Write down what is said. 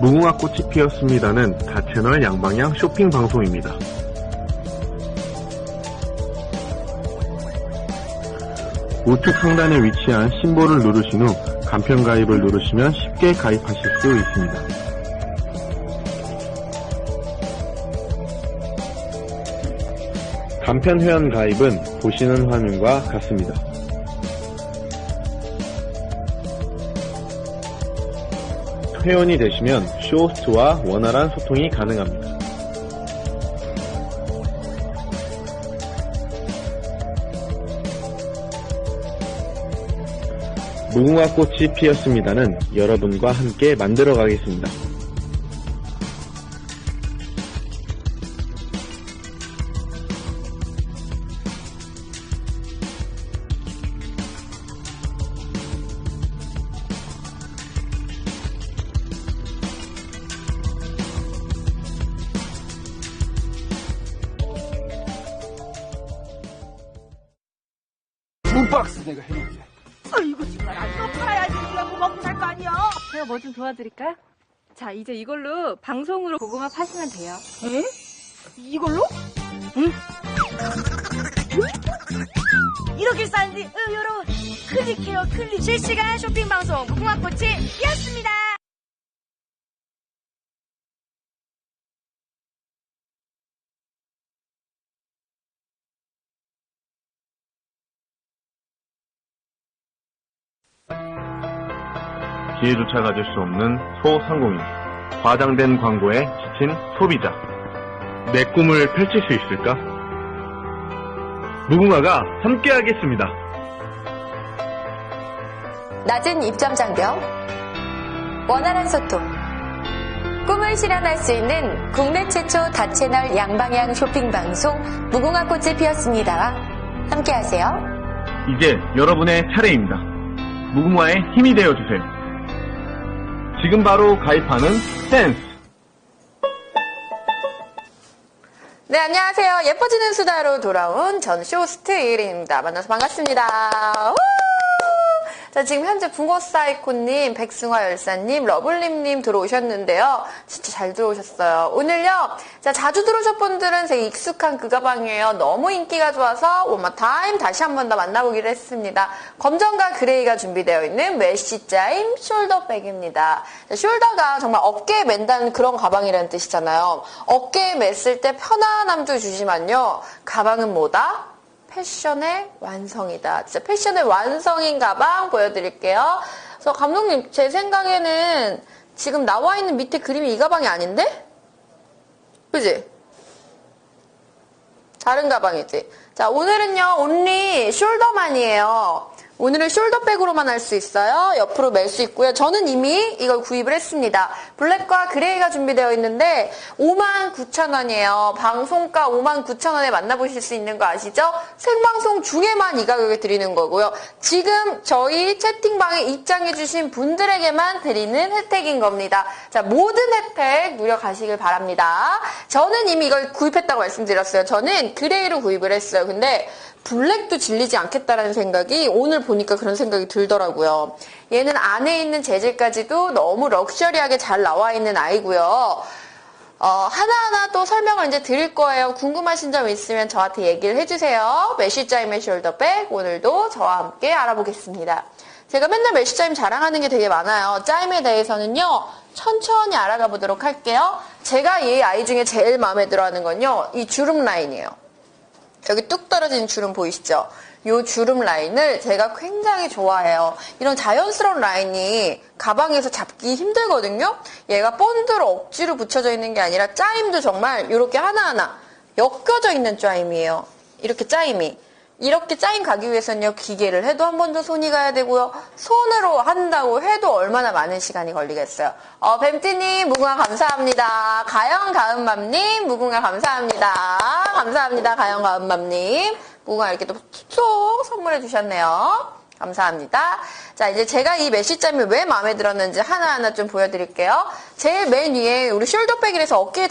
무궁화 꽃이 피었습니다는 다채널 양방향 쇼핑 방송입니다. 우측 상단에 위치한 심볼을 누르신 후 간편 가입을 누르시면 쉽게 가입하실 수 있습니다. 간편 회원 가입은 보시는 화면과 같습니다. 회원이 되시면 쇼호스트와 원활한 소통이 가능합니다. 무궁화 꽃이 피었습니다는 여러분과 함께 만들어 가겠습니다. 두 박스 내가 해놓을게. 아이고 정말 이거 팔아야지 이거 먹고 살 거 아니야? 제가 뭐 좀 도와드릴까요? 자, 이제 이걸로 방송으로 고구마 파시면 돼요. 에? 이걸로? 응? 이렇게 싼디 어, 여러분 클릭해요 클릭 실시간 쇼핑 방송 무궁화꽃이 피었습니다. 기회조차 가질 수 없는 소상공인, 과장된 광고에 지친 소비자. 내 꿈을 펼칠 수 있을까? 무궁화가 함께하겠습니다. 낮은 입점 장벽, 원활한 소통, 꿈을 실현할 수 있는 국내 최초 다채널 양방향 쇼핑 방송 무궁화 꽃이 피었습니다와 함께하세요. 이제 여러분의 차례입니다. 무궁화의 힘이 되어주세요. 지금 바로 가입하는 센스. 네, 안녕하세요. 예뻐지는 수다로 돌아온 전 쇼스트 이일입니다. 만나서 반갑습니다. 우! 자, 지금 현재 붕어사이코님, 백승화 열사님, 러블림님 들어오셨는데요. 진짜 잘 들어오셨어요. 오늘요, 자, 자주 들어오셨 분들은 되게 익숙한 그 가방이에요. 너무 인기가 좋아서 원마타임 다시 한 번 더 만나보기로 했습니다. 검정과 그레이가 준비되어 있는 메쉬짜임 숄더백입니다. 자, 숄더가 정말 어깨에 맨다는 그런 가방이라는 뜻이잖아요. 어깨에 맸을 때 편안함도 주지만요. 가방은 뭐다? 패션의 완성이다. 진짜 패션의 완성인 가방 보여드릴게요. 그래서 감독님, 제 생각에는 지금 나와 있는 밑에 그림이 이 가방이 아닌데? 그지? 다른 가방이지. 자, 오늘은요, 온리 숄더만이에요. 오늘은 숄더백으로만 할 수 있어요. 옆으로 멜 수 있고요. 저는 이미 이걸 구입을 했습니다. 블랙과 그레이가 준비되어 있는데 59,000원이에요. 방송가 59,000원에 만나보실 수 있는 거 아시죠? 생방송 중에만 이 가격에 드리는 거고요. 지금 저희 채팅방에 입장해주신 분들에게만 드리는 혜택인 겁니다. 자, 모든 혜택 누려가시길 바랍니다. 저는 이미 이걸 구입했다고 말씀드렸어요. 저는 그레이로 구입을 했어요. 근데 블랙도 질리지 않겠다라는 생각이 오늘 보니까 그런 생각이 들더라고요. 얘는 안에 있는 재질까지도 너무 럭셔리하게 잘 나와 있는 아이고요. 어, 하나하나 또 설명을 이제 드릴 거예요. 궁금하신 점 있으면 저한테 얘기를 해주세요. 메쉬짜임의 숄더백 오늘도 저와 함께 알아보겠습니다. 제가 맨날 메쉬짜임 자랑하는 게 되게 많아요. 짜임에 대해서는요. 천천히 알아가 보도록 할게요. 제가 이 아이 중에 제일 마음에 들어 하는 건요. 이 주름 라인이에요. 여기 뚝 떨어진 주름 보이시죠? 이 주름 라인을 제가 굉장히 좋아해요. 이런 자연스러운 라인이 가방에서 잡기 힘들거든요? 얘가 본드로 억지로 붙여져 있는 게 아니라 짜임도 정말 이렇게 하나하나 엮여져 있는 짜임이에요. 이렇게 짜임이. 이렇게 짜임 가기 위해서는요, 기계를 해도 한 번 더 손이 가야 되고요. 손으로 한다고 해도 얼마나 많은 시간이 걸리겠어요. 어, 뱀띠님, 무궁화 감사합니다. 가영 가은맘님, 무궁화 감사합니다. 감사합니다. 가영 가은맘님. 무궁화 이렇게 또 쏙 선물해 주셨네요. 감사합니다. 자, 이제 제가 이 메쉬짬이 왜 마음에 들었는지 하나하나 좀 보여드릴게요. 제일 맨 위에 우리 숄더백이라서 어깨에